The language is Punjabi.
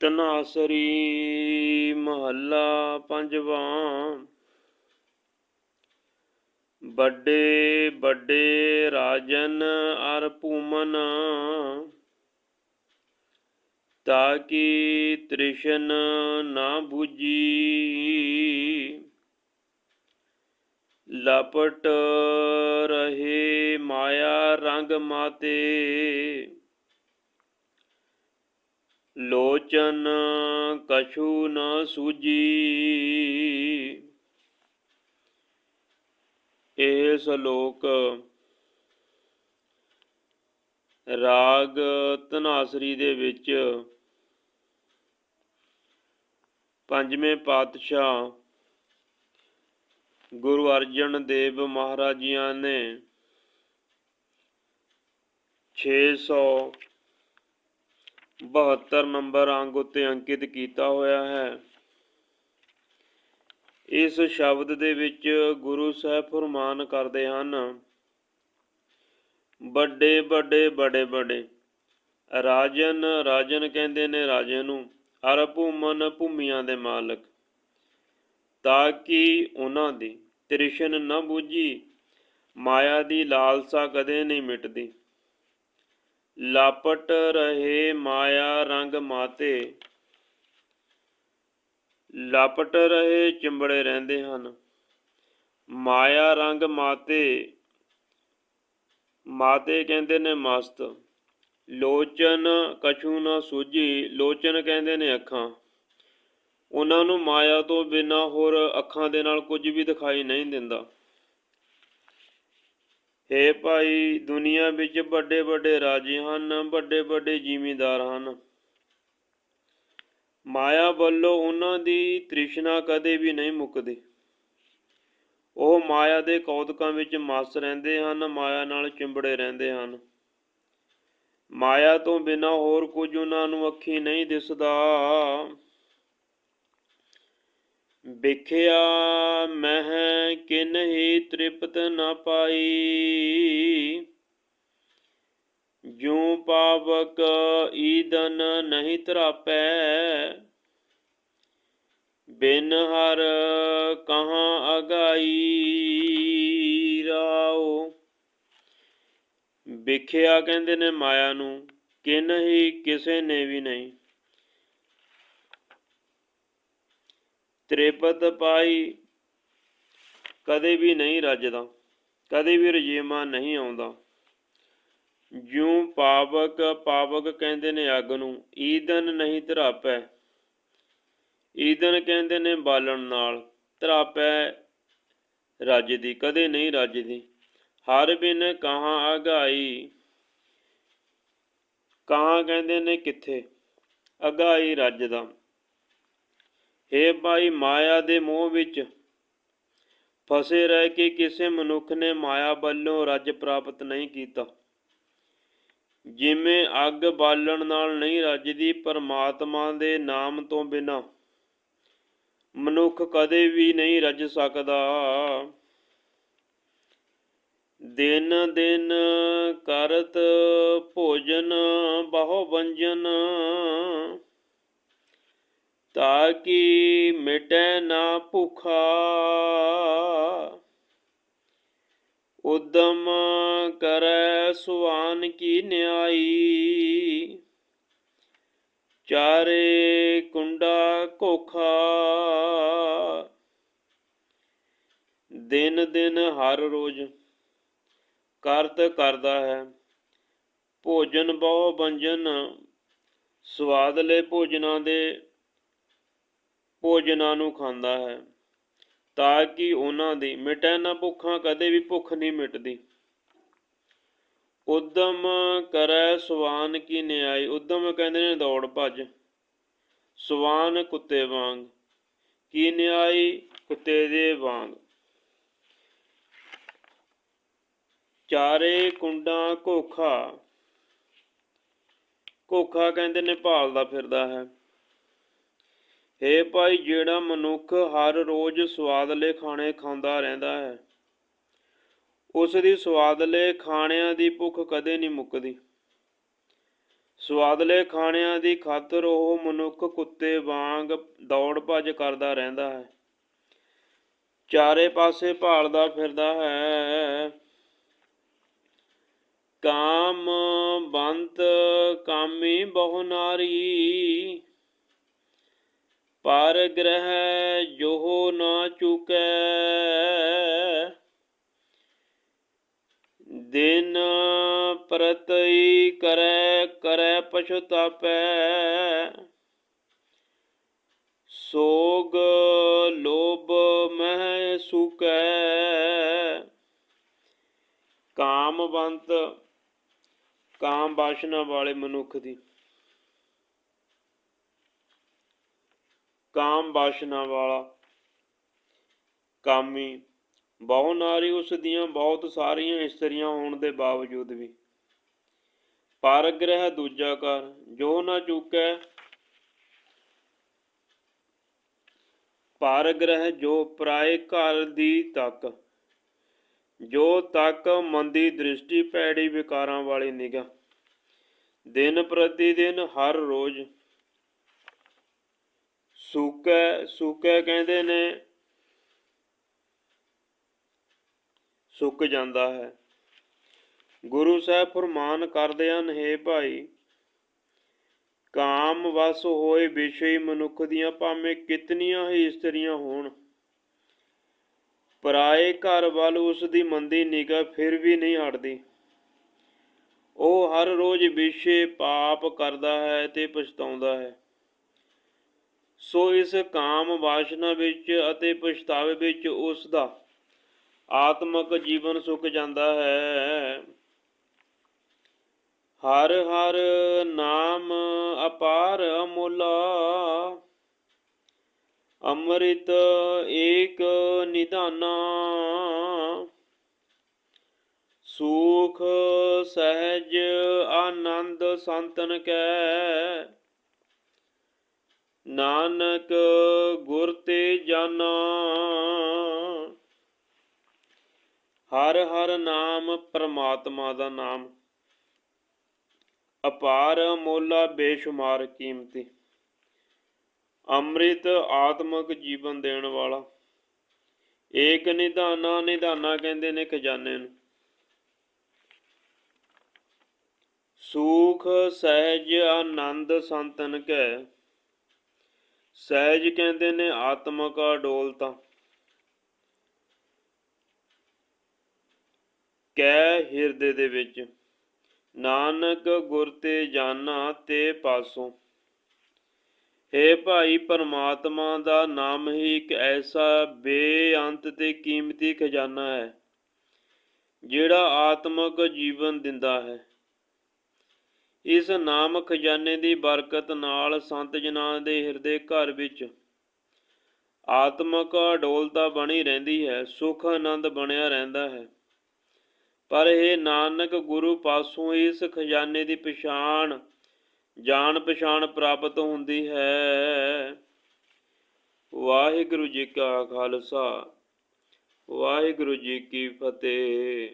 ਤਨਾਸਰੀ ਮਹੱਲਾ ਪੰਜਵਾਂ। ਵੱਡੇ ਵੱਡੇ ਰਾਜਨ ਅਰ ਭੂਮਨ ਤਾਕੀ ਤ੍ਰਿਸ਼ਨ ਨਾ 부ਜੀ ਲਪਟ ਰਹੇ ਮਾਇਆ ਰੰਗ ਮਾਤੇ। ਲੋਚਨ ਕਛੂ ਨ ਸੂਜੀ ਇਹ ਸ਼ਲੋਕ ਰਾਗ ਤਨਾਸਰੀ ਦੇ ਵਿੱਚ ਪੰਜਵੇਂ ਪਾਤਸ਼ਾਹ ਗੁਰੂ ਅਰਜਨ ਦੇਵ ਮਹਾਰਾਜ ਜੀਆਂ ਨੇ 672 ਨੰਬਰ ਅੰਗ ਉੱਤੇ ਅੰਕਿਤ ਕੀਤਾ ਹੋਇਆ ਹੈ। ਇਸ ਸ਼ਬਦ ਦੇ ਵਿੱਚ ਗੁਰੂ ਸਾਹਿਬ ਫਰਮਾਨ ਕਰਦੇ ਹਨ, ਵੱਡੇ ਵੱਡੇ ਬੜੇ ਬੜੇ ਰਾਜਨ ਰਾਜਨ ਕਹਿੰਦੇ ਨੇ ਰਾਜੇ ਨੂੰ ਅਰਭੂਮਨ ਭੂਮੀਆਂ ਦੇ ਮਾਲਕ, ਤਾਂ ਕਿ ਉਹਨਾਂ ਦੀ ਤ੍ਰਿਸ਼ਨ ਨਾ ਬੁਝੀ, ਮਾਇਆ ਦੀ ਲਾਲਸਾ ਕਦੇ ਨਹੀਂ ਮਿਟਦੀ। ਲਾਪਟ ਰਹੇ ਮਾਇਆ ਰੰਗ ਮਾਤੇ। ਲਾਪਟ ਰਹੇ ਚਿੰਬੜੇ ਰਹਿੰਦੇ ਹਨ। ਮਾਇਆ ਰੰਗ ਮਾਤੇ। ਮਾਤੇ ਕਹਿੰਦੇ ਨੇ ਮਸਤ। ਲੋਚਨ ਕਛੂ ਨਾ ਸੂਝੀ, ਲੋਚਨ ਕਹਿੰਦੇ ਨੇ ਅੱਖਾਂ। ਉਹਨਾਂ ਨੂੰ ਮਾਇਆ ਤੋਂ ਬਿਨਾ ਹੋਰ ਅੱਖਾਂ ਦੇ ਨਾਲ ਕੁਝ ਵੀ ਦਿਖਾਈ ਨਹੀਂ ਦਿੰਦਾ। ਹੇ ਭਾਈ, ਦੁਨੀਆ ਵਿੱਚ ਵੱਡੇ ਵੱਡੇ ਰਾਜੇ ਹਨ, ਵੱਡੇ ਵੱਡੇ ਜ਼ਿਮੀਂਦਾਰ ਹਨ। ਮਾਇਆ ਵੱਲੋਂ ਉਹਨਾਂ ਦੀ ਤ੍ਰਿਸ਼ਨਾ ਕਦੇ ਵੀ ਨਹੀਂ ਮੁੱਕਦੀ। ਉਹ ਮਾਇਆ ਦੇ ਕੌਤਕਾਂ ਵਿੱਚ ਮਸ ਰਹਿੰਦੇ ਹਨ, ਮਾਇਆ ਨਾਲ ਚਿੰਬੜੇ ਰਹਿੰਦੇ ਹਨ। ਮਾਇਆ ਤੋਂ ਬਿਨਾ ਹੋਰ ਕੁਝ ਉਹਨਾਂ ਨੂੰ ਅੱਖੀ ਨਹੀਂ ਦਿਸਦਾ। ਵਿਖਿਆ ਮਹਿ ਕਿਨ ਹੀ ਤ੍ਰਿਪਤ ਨ ਪਾਈ। ਜੂ ਪਾਵਕ ਈਦਨ ਨਹੀਂ ਤਰਾਪੈ ਬਿਨ ਹਰ ਕਹਾਂ ਅਗਾਈ ਰਾਓ। ਵਿਖਿਆ ਕਹਿੰਦੇ ਨੇ ਮਾਇਆ ਨੂੰ ਕਿਨ ਹੀ ਕਿਸੇ ਨੇ ਵੀ ਨਹੀਂ। ਤ੍ਰਿਪਤ ਪਾਈ, ਕਦੇ ਵੀ ਨਹੀਂ ਰੱਜਦਾ, ਕਦੇ ਵੀ ਰਜੀਮਾ ਨਹੀਂ ਆਉਂਦਾ। ਜਿਉ ਪਾਵਕ ਪਾਵਕ ਕਹਿੰਦੇ ਨੇ ਅੱਗ ਨੂੰ, ਈਦਨ ਨਹੀਂ ਧਰਾਪੈ। ਈਦਨ ਕਹਿੰਦੇ ਨੇ ਬਾਲਣ ਨਾਲ, ਧਰਾਪੈ ਰੱਜਦੀ, ਕਦੇ ਨਹੀਂ ਰੱਜਦੀ। ਹਰ ਬਿਨ ਕਹਾਂ ਅਗਾਈ, ਕਹਾਂ ਕਹਿੰਦੇ ਨੇ ਕਿੱਥੇ, ਅਗਾਈ ਰੱਜਦਾ। ਹੇ ਭਾਈ ਮਾਇਆ ਦੇ ਮੋਹ ਵਿੱਚ ਫਸੇ ਰਹਿ ਕੇ ਕਿਸੇ ਮਨੁੱਖ ਨੇ ਮਾਇਆ ਵੱਲੋਂ ਰੱਜ ਪ੍ਰਾਪਤ ਨਹੀਂ ਕੀਤਾ। ਜਿਵੇਂ ਅੱਗ ਬਾਲਣ ਨਾਲ ਨਹੀਂ ਰੱਜਦੀ, ਪਰਮਾਤਮਾ ਦੇ ਨਾਮ ਤੋਂ ਬਿਨਾ ਮਨੁੱਖ ਕਦੇ ਵੀ ਨਹੀਂ ਰੱਜ ਸਕਦਾ। ਦਿਨ ਦਿਨ ਕਰਤ ਭੋਜਨ ਬਹੁ ਵੰਜਨ ਤਾਕੀ ਮਿਟੈ ਨਾ ਭੁਖਾ। ਉਦਮ ਕਰੈ ਸੁਆਨ ਕੀ ਨਿਆਈ। ਚਾਰੇ ਕੁੰਡਾ ਕੋਖਾ। ਦਿਨ ਦਿਨ ਹਰ ਰੋਜ਼ ਕਰਤ ਕਰਦਾ ਹੈ। ਭੋਜਨ ਬਹੁ ਬੰਜਨ ਸਵਾਦਲੇ ਭੋਜਨਾਂ ਦੇ। ਭੋਜਨਾਂ ਨੂੰ ਖਾਂਦਾ ਹੈ, ਤਾਂ ਕਿ ਉਹਨਾਂ ਦੀ ਮਿਟੈ ਨਾ ਭੁੱਖਾਂ, ਕਦੇ ਵੀ ਭੁੱਖ ਨਹੀਂ ਮਿਟਦੀ। ਉਦਮ ਕਰੈ ਸਵਾਨ ਕੀ ਨਿਆਈ, ਉਦਮ ਕਹਿੰਦੇ ਨੇ ਦੌੜ ਭੱਜ। ਸਵਾਨ ਕੁੱਤੇ ਵਾਂਗ, ਕੀ ਨਿਆਈ ਕੁੱਤੇ ਦੇ ਵਾਂਗ। ਚਾਰੇ ਕੁੰਡਾਂ ਕੋਖਾ ਕੋਖਾ ਕਹਿੰਦੇ ਨੇ ਭਾਲਦਾ ਫਿਰਦਾ ਹੈ। ਹੇ ਭਾਈ, ਜਿਹੜਾ ਮਨੁੱਖ ਹਰ ਰੋਜ਼ ਸਵਾਦਲੇ ਖਾਣੇ ਖਾਂਦਾ ਰਹਿੰਦਾ ਹੈ ਉਸ ਦੀ ਸਵਾਦਲੇ ਖਾਣਿਆਂ ਦੀ ਭੁੱਖ ਕਦੇ ਨਹੀਂ ਮੁੱਕਦੀ। ਸਵਾਦਲੇ ਖਾਣਿਆਂ ਦੀ ਖਾਤਰ ਉਹ ਮਨੁੱਖ ਕੁੱਤੇ ਵਾਂਗ ਦੌੜ ਭੱਜ ਕਰਦਾ ਰਹਿੰਦਾ ਹੈ। ਚਾਰੇ ਪਾਸੇ ਭਾਲਦਾ ਫਿਰਦਾ ਹੈ। ਕਾਮ ਬੰਤ ਕਾਮੀ ਬਹੁ ਨਾਰੀ ਪਰ ਗ੍ਰਹਿ ਜੋ ਨਾ ਚੁਕੈ। ਦਿਨ ਪ੍ਰਤਈ ਕਰੈ ਕਰੈ ਪਛਤਾਪੈ। ਸੋਗ ਲੋਭ ਮਹਿ ਸੁਕੈ। ਕਾਮਵੰਤ ਕਾਮ ਬਾਸ਼ਨਾ ਵਾਲੇ ਮਨੁੱਖ ਦੀ। ਕਾਮ ਬਾਸ਼ਨਾ ਵਾਲਾ। ਕਾਮੀ, ਬਹੁ ਨਾਰੀ ਉਸ ਦੀਆਂ ਬਹੁਤ ਸਾਰੀਆਂ ਇਸਤਰੀਆਂ ਹੋਣ ਦੇ ਬਾਵਜੂਦ ਵੀ। ਪਰ ਗ੍ਰਹਿ ਦੂਜਾ ਕਰ ਜੋ ਨਾ ਚੁੱਕੈ ਪਰ ਗ੍ਰਹਿ ਜੋ ਪਰਾਏ ਘਰ ਦੀ ਤੱਕ, ਜੋ ਤੱਕ ਮੰਦੀ ਦ੍ਰਿਸ਼ਟੀ ਭੈੜੀ ਵਿਕਾਰਾਂ ਵਾਲੀ ਨਿਗਾਹ। ਦਿਨ ਪ੍ਰਤੀ ਦਿਨ ਹਰ ਰੋਜ਼ ਸੁਕੈ ਸੁਕੈ ਕਹਿੰਦੇ ਨੇ, ਸੁੱਕ ਜਾਂਦਾ ਹੈ। ਗੁਰੂ ਸਾਹਿਬ ਫਰਮਾਨ ਕਰਦੇ ਹਨ, ਹੈ ਭਾਈ, ਕਾਮ ਵਸ ਹੋਏ ਵਿਸ਼ੇ ਮਨੁੱਖ ਦੀਆਂ, ਭਾਵੇਂ ਕਿਤਨੀਆਂ ਹੀ ਇਸਤਰੀਆਂ ਹੋਣ। ਪਰਾਏ ਘਰ ਵੱਲ ਉਸ ਦੀ ਮੰਦੀ ਨਿਗਾਹ ਫਿਰ ਵੀ ਨਹੀਂ ਹਟਦੀ। ਉਹ ਹਰ ਰੋਜ਼ ਵਿਸ਼ੇ ਪਾਪ ਕਰਦਾ ਹੈ ਤੇ ਪਛਤਾਉਂਦਾ ਹੈ। ਸੋ ਇਸ ਕਾਮ ਵਾਸ਼ਨਾ ਵਿੱਚ ਅਤੇ ਪਛਤਾਵੇ ਵਿੱਚ ਉਸ ਦਾ ਆਤਮਿਕ ਜੀਵਨ ਸੁੱਕ ਜਾਂਦਾ ਹੈ। ਹਰ ਹਰ ਨਾਮ ਅਪਾਰ ਅਮੁੱਲਾ, ਅੰਮ੍ਰਿਤ ਏਕ ਨਿਧਾਨਾ, ਸੁਖ ਸਹਿਜ ਆਨੰਦ ਸੰਤਨ ਕੈ। ਨਾਨਕ ਗੁਰ ਤੇ ਜਾਨਾ ਹਰ ਹਰ ਨਾਮ ਪ੍ਰਮਾਤਮਾ ਦਾ ਨਾਮ। ਅਪਾਰ ਮੋਲਾ ਬੇਸ਼ੁਮਾਰ ਕੀਮਤੀ। ਅੰਮ੍ਰਿਤ ਆਤਮਿਕ ਜੀਵਨ ਦੇਣ ਵਾਲਾ। ਏਕ ਨਿਧਾਨਾ ਨਿਧਾਨਾ ਕਹਿੰਦੇ ਨੇ ਖਜ਼ਾਨੇ ਨੂੰ। ਸੂਖ, ਸਹਿਜ, ਆਨੰਦ ਸੰਤਨ ਕੈ। ਸਹਿਜ ਕਹਿੰਦੇ ਨੇ, ਆਤਮਕ ਅਡੋਲਤਾ ਕੈ ਹਿਰਦੇ ਦੇ ਵਿੱਚ, ਨਾਨਕ ਗੁਰ ਤੇ ਜਾਨਾ ਤੇ ਪਾਸੋਂ। ਏ ਭਾਈ ਪਰਮਾਤਮਾ ਦਾ ਨਾਮ ਹੀ ਇੱਕ ਐਸਾ ਬੇਅੰਤ ਤੇ ਕੀਮਤੀ ਖਜ਼ਾਨਾ ਹੈ, ਜਿਹੜਾ ਆਤਮਿਕ ਜੀਵਨ ਦਿੰਦਾ ਹੈ। ਇਸ ਨਾਮ ਖਜ਼ਾਨੇ ਦੀ ਬਰਕਤ ਨਾਲ ਸੰਤ ਜਨਾਂ ਦੇ ਹਿਰਦੇ ਘਰ ਵਿੱਚ। ਆਤਮਕ ਅਡੋਲਤਾ ਬਣੀ ਰਹਿੰਦੀ ਹੈ, ਸੁਖ ਆਨੰਦ ਬਣਿਆ ਰਹਿੰਦਾ ਹੈ। ਪਰ ਇਹ ਨਾਨਕ, ਗੁਰੂ ਪਾਸੋਂ ਇਸ ਖਜ਼ਾਨੇ ਦੀ ਪਛਾਣ ਜਾਣ ਪਛਾਣ ਪ੍ਰਾਪਤ ਹੁੰਦੀ ਹੈ। ਵਾਹਿਗੁਰੂ ਜੀ ਕਾ ਖਾਲਸਾ, ਵਾਹਿਗੁਰੂ ਜੀ ਕੀ ਫਤਿਹ।